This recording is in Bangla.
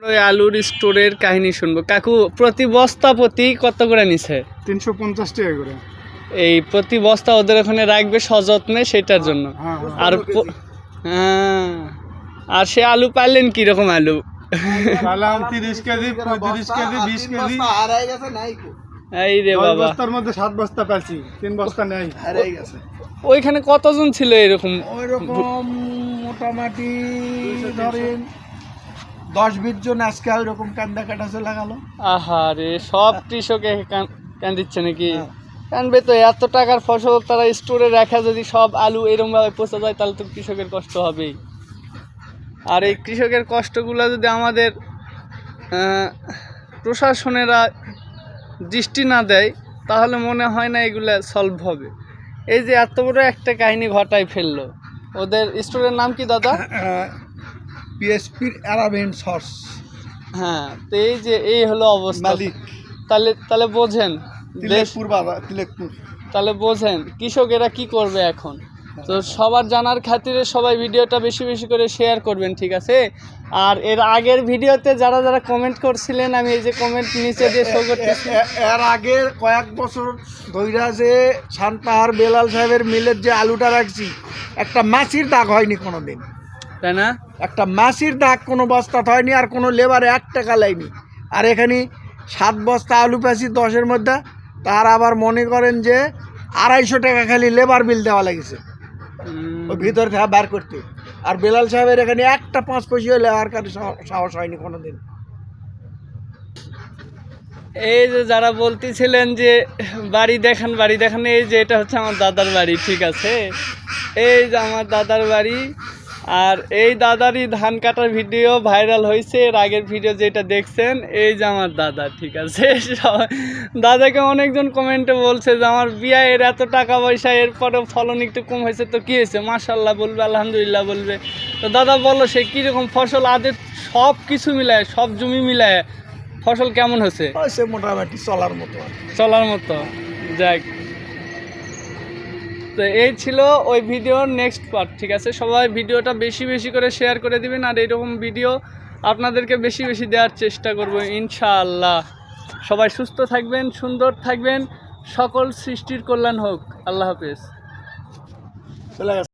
ওই আলুর স্টোরের কাহিনী শুনব। কাকু প্রতি বস্তা প্রতি কত করে নিছে? তিনশো পঞ্চাশ টাকা করে। এই প্রতি বস্তা ওদের ওখানে রাখবে সযত্নে সেটার জন্য। হ্যাঁ আর হ্যাঁ। আর সে আলু পাইলেন কীরকম আলু? পালাম তিরিশ কেজি পঁয়ত্রিশ কেজি বিশ কেজি। এই রে বাবা। বস্তার মধ্যে সাত বস্তা পাচ্ছি তিন বস্তা নেই। ওইখানে কতজন ছিল এরকম? ওইরকম মোটামুটি ধরেন দশ বিশ জন আজকে ওইরকম কান্দা কাটাছে লাগালো আহারে সব কৃষকে কান- কান্দিচ্ছে নাকি? হ্যাঁ। কানবে তো এত টাকার ফসল তারা স্টোরে রাখা যদি সব আলু এরকম ভাবে পচে যায় তাহলে তো কৃষকের কষ্ট হবেই। আর এই কৃষকের কষ্টগুলো যদি আমাদের প্রশাসনেরা দৃষ্টি না দেয় তাহলে মনে হয় না এগুলো সলভ হবে। এই যে এত বড় একটা কাহিনী ঘটায় ফেলল। ওদের স্টোরের নাম কি দাদা? পিএসপির অ্যারাবেন সর্স। হ্যাঁ তো এই যে এই হলো অবস্থা। মালিক। তাহলে তাহলে বোঝেন তিলেকপুর বাবা তিলেকপুর। তাহলে বোঝেন কৃষকেরা কি করবে এখন? তো সবার জানার খাতিরে সবাই ভিডিওটা বেশি বেশি করে শেয়ার করবেন ঠিক আছে? আর এর আগের ভিডিওতে যারা যারা কমেন্ট করছিলেন আমি এই যে কমেন্ট নিচে দিয়ে শো করতেছি। এর আগে কয়েক বছর ধৈরা যে শানপাহাড় বেলাল সাহেবের মিলের যে আলুটা রাখছি একটা মাছির দাগ হয়নি কোনো দিন তাই না? একটা মাছির দাগ কোনো বস্তা হয়নি আর কোনো লেবারে এক টাকা লাইনি। আর এখানে সাত বস্তা আলু পেয়েছি দশের মধ্যে তার আবার মনে করেন যে আড়াইশো টাকা খালি লেবার বিল দেওয়া লাগেছে। ওই ভিতর থেকে বার করতে। আর বেলাল সাহেবের এখানে একটা পাঁচ পয়সা লেবার কারও সাহ- সাহস হয়নি কোনো দিন এই যে যারা বলতেছিলেন যে বাড়ি দেখান বাড়ি দেখান এই যে এটা হচ্ছে আমার দাদার বাড়ি ঠিক আছে? এই যে আমার দাদার বাড়ি আর এই দাদারই ধান কাটার ভিডিও ভাইরাল হয়েছে। এর আগের ভিডিও যেটা দেখছেন এই যে আমার দাদা ঠিক আছে? দাদাকে অনেকজন কমেন্টে বলছে যে আমার বিয়া এর এত টাকা পয়সা এরপরে ফলন একটু কম হয়েছে তো কী হয়েছে? মাশাল্লাহ বলবে আলহামদুলিল্লাহ বলবে। তো দাদা বলো সে কীরকম ফসল আদের সব কিছু মিলায় সব জমি মিলায় ফসল কেমন হয়েছে? মোটামুটি চলার মতো চলার মতো। যাক তো এই ছিল ওই ভিডিওর নেক্সট পার্ট ঠিক আছে? সবাই ভিডিওটা বেশি বেশি করে শেয়ার করে দিবেন আর এরকম ভিডিও আপনাদেরকে বেশি বেশি দেওয়ার চেষ্টা করব ইনশাআল্লাহ। সবাই সুস্থ থাকবেন, সুন্দর থাকবেন, সকল সৃষ্টির কল্যাণ হোক। আল্লাহ হাফেজ।